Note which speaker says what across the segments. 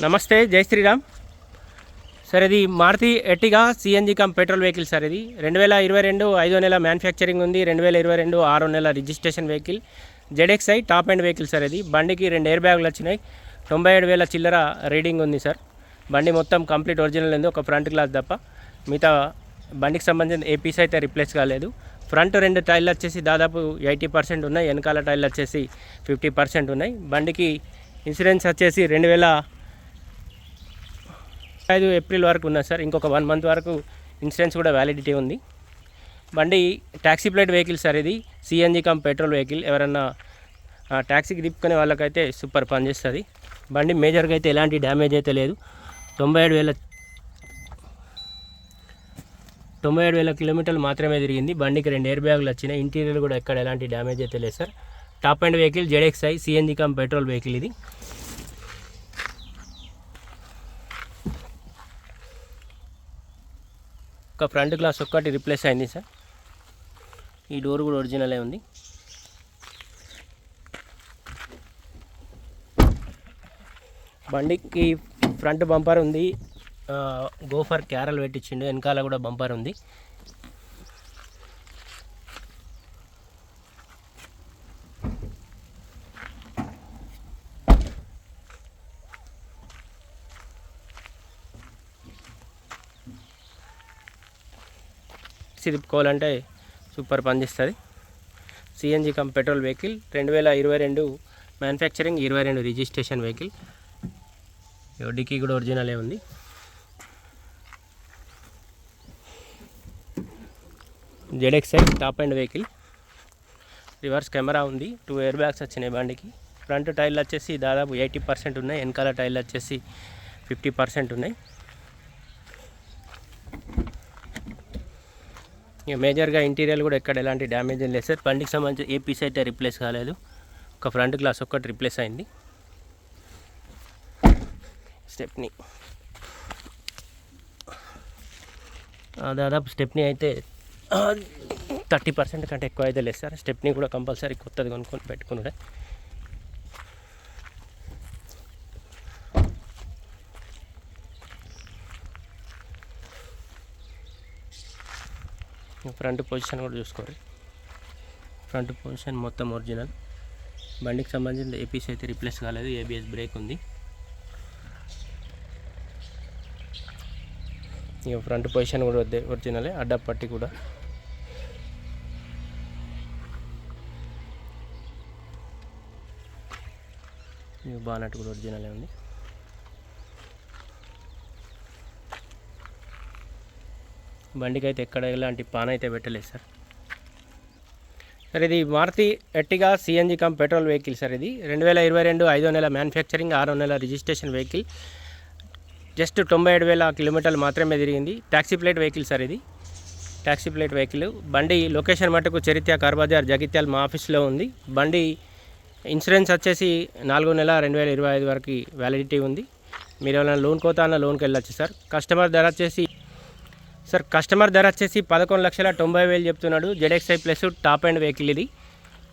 Speaker 1: నమస్తే జై శ్రీరామ్. సార్ ఇది Maruti Ertiga CNG cum petrol vehicle sir ఇది. రెండు వేల ఇరవై రెండు ఐదో నెల మ్యానుఫ్యాక్చరింగ్ ఉంది. రెండు వేల ఇరవై రెండు ఆరో నెల registration vehicle. ZXI top and vehicle sir ఇది. బండికి రెండు ఎయిర్ బ్యాగులు వచ్చినాయి. తొంభై ఏడు వేల చిల్లర రీడింగ్ ఉంది సార్. బండి మొత్తం కంప్లీట్ ఒరిజినల్ ఉంది. ఒక ఫ్రంట్ గ్లాస్ తప్ప. మిగతా బండికి సంబంధించిన ఏ పీస్ అయితే రిప్లేస్ కాలేదు. ఫ్రంట్ రెండు టైర్లు వచ్చేసి దాదాపు ఎయిటీ పర్సెంట్ ఉన్నాయి. వెనకాల టైర్లు వచ్చేసి ఫిఫ్టీ పర్సెంట్ ఉన్నాయి. బండికి ఇన్సూరెన్స్ వచ్చేసి రెండు వేల ఐదు ఏప్రిల్ వరకు ఉన్నది సార్. ఇంకొక వన్ మంత్ వరకు ఇన్సూరెన్స్ కూడా వ్యాలిడిటీ ఉంది. బండి ట్యాక్సీ ప్లేట్ వెహికల్ సార్ ఇది. CNG cum petrol vehicle. ఎవరన్నా ఆ, ట్యాక్సీకి తిప్పుకునే వాళ్ళకైతే సూపర్ పనిచేస్తుంది. బండి మేజర్గా అయితే ఎలాంటి డ్యామేజ్ అయితే లేదు. తొంభై ఏడు వేల తొంభై ఏడు వేల కిలోమీటర్లు మాత్రమే తిరిగింది. బండికి రెండు ఎయిర్ బ్యాగులు వచ్చినాయి. ఇంటీరియర్ కూడా ఎక్కడ ఎలాంటి డ్యామేజ్ అయితే లేదు sir. Top end vehicle Z X I C N G cum petrol vehicle ఇది. ఒక ఫ్రంట్ గ్లాస్ ఒక్కటి రిప్లేస్ అయింది సార్. ఈ డోర్ కూడా ఒరిజినలే ఉంది. బండికి ఫ్రంట్ బంపర్ ఉంది. గోఫర్ క్యారల్ పెట్టించిండు. వెనకాల కూడా బంపర్ ఉంది. తిప్పుకోవాలంటే సూపర్ పనిచేస్తుంది. సిఎన్జి కమ్ పెట్రోల్ వెహికల్ రెండు వేల ఇరవై రెండు మ్యానుఫ్యాక్చరింగ్ ఇరవై రెండు రిజిస్ట్రేషన్ వెహికల్. డిక్కీ కూడా ఒరిజినలే ఉంది. ZXI top end vehicle. Reverse camera ఉంది. టూ ఎయిర్ బ్యాగ్స్ వచ్చినాయి బండికి. ఫ్రంట్ టైర్లు వచ్చేసి దాదాపు ఎయిటీ పర్సెంట్ ఉన్నాయి. వెనకాల టైర్లు వచ్చేసి ఫిఫ్టీ పర్సెంట్ ఉన్నాయి. ఇక మేజర్గా ఇంటీరియర్ కూడా ఎక్కడ ఎలాంటి డ్యామేజ్ ఏం లేదు సార్. బండికి సంబంధించి ఏ పీస్ అయితే రిప్లేస్ కాలేదు. ఒక ఫ్రంట్ గ్లాస్ ఒక్కటి రిప్లేస్ అయింది. స్టెప్ని. దాదాపు స్టెప్ని అయితే థర్టీ పర్సెంట్ కంటే ఎక్కువ అయితే లేదు సార్. స్టెప్ని కూడా కంపల్సరీ కొత్తది కొనుక్కొని పెట్టుకున్నాడే ఫ్రంట్ పొజిషన్ కూడా చూసుకోండి. ఫ్రంట్ పొజిషన్ మొత్తం ఒరిజినల్. బండికి సంబంధించిన ఏపీస్ అయితే రీప్లేస్ కాలేదు. ఏబిఎస్ బ్రేక్ ఉంది. ఇక ఫ్రంట్ పొజిషన్ కూడా వద్దే ఒరిజినలే అడ్డపట్టి కూడా. బానట్ కూడా ఒరిజినలే ఉంది. బండికి అయితే ఎక్కడ ఎలాంటి పాన్ అయితే పెట్టలేదు సార్. సార్ ఇది Maruti Ertiga CNG cum petrol vehicle sir ఇది. రెండు వేల ఇరవై రెండు ఐదో నెల మ్యానుఫ్యాక్చరింగ్ ఆరో నెల రిజిస్ట్రేషన్ వెహికల్. జస్ట్ తొంభై ఏడు వేల కిలోమీటర్లు మాత్రమే తిరిగింది. ట్యాక్సీ ప్లేట్ వెహికల్ సార్ ఇది. Taxi plate vehicle. బండి లొకేషన్ మటుకు చరిత్ర కార్బజార్ జగిత్యాల మా ఆఫీస్లో ఉంది. బండి ఇన్సూరెన్స్ వచ్చేసి నాలుగో నెల రెండు వేల ఇరవై ఐదు వరకు వ్యాలిడిటీ ఉంది. మీరు ఏమైనా లోన్ కోతా అన్న లోన్కి వెళ్ళొచ్చు సార్. కస్టమర్ ధర వచ్చేసి సార్ కస్టమర్ ధర వచ్చేసి పదకొండు లక్షల తొంభై వేలు చెప్తున్నాడు. ZXI plus top end vehicle ఇది.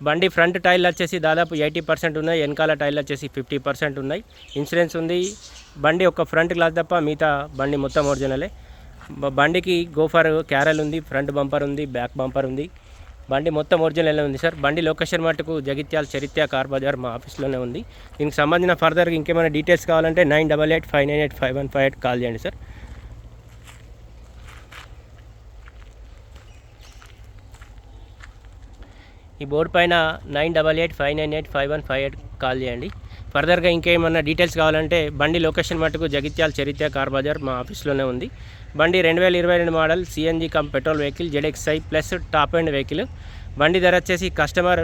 Speaker 1: బండి ఫ్రంట్ టైర్లు వచ్చేసి దాదాపు ఎయిటీ పర్సెంట్ ఉన్నాయి. వెనకాల టైర్లు వచ్చేసి ఫిఫ్టీ పర్సెంట్ ఉన్నాయి. ఇన్సూరెన్స్ ఉంది. బండి ఒక ఫ్రంట్ గ్లాస్ తప్ప మిగతా బండి మొత్తం ఒరిజినలే. బండికి గోఫర్ క్యారల్ ఉంది. ఫ్రంట్ బంపర్ ఉంది. బ్యాక్ బంపర్ ఉంది. బండి మొత్తం ఒరిజినల్ ఉంది సార్. బండి లొకేషన్ మటుకు జగిత్యాల చరిత్ర కార్ బజార్ మా ఆఫీస్లోనే ఉంది. దీనికి సంబంధించిన ఫర్దర్గా ఇంకేమైనా డీటెయిల్స్ కావాలంటే nine double eight five nine eight five one five eight call చేయండి సార్. ఈ బోర్డు పైన nine double eight five nine eight five one five eight call చేయండి. ఫర్దర్గా ఇంకేమన్నా డీటెయిల్స్ కావాలంటే బండి లొకేషన్ మటుకు జగిత్యాల చరిత్ర కార్ బజార్ మా ఆఫీస్లోనే ఉంది. బండి రెండు వేల ఇరవై రెండు model CNG cum petrol vehicle ZXI plus top end vehicle. బండి ధర వచ్చేసి కస్టమర్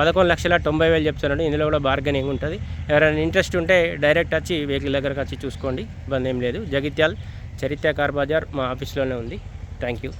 Speaker 1: పదకొండు లక్షల తొంభై వేలు చెప్తున్నాడు. ఇందులో కూడా బార్గెనింగ్ ఉంటుంది. ఎవరైనా ఇంట్రెస్ట్ ఉంటే డైరెక్ట్ వచ్చి వెహికల్ దగ్గరకు వచ్చి చూసుకోండి. ఇబ్బంది ఏం లేదు. జగిత్యాల్ చరిత్ర కార్ బజార్ మా ఆఫీస్లోనే ఉంది. Thank you.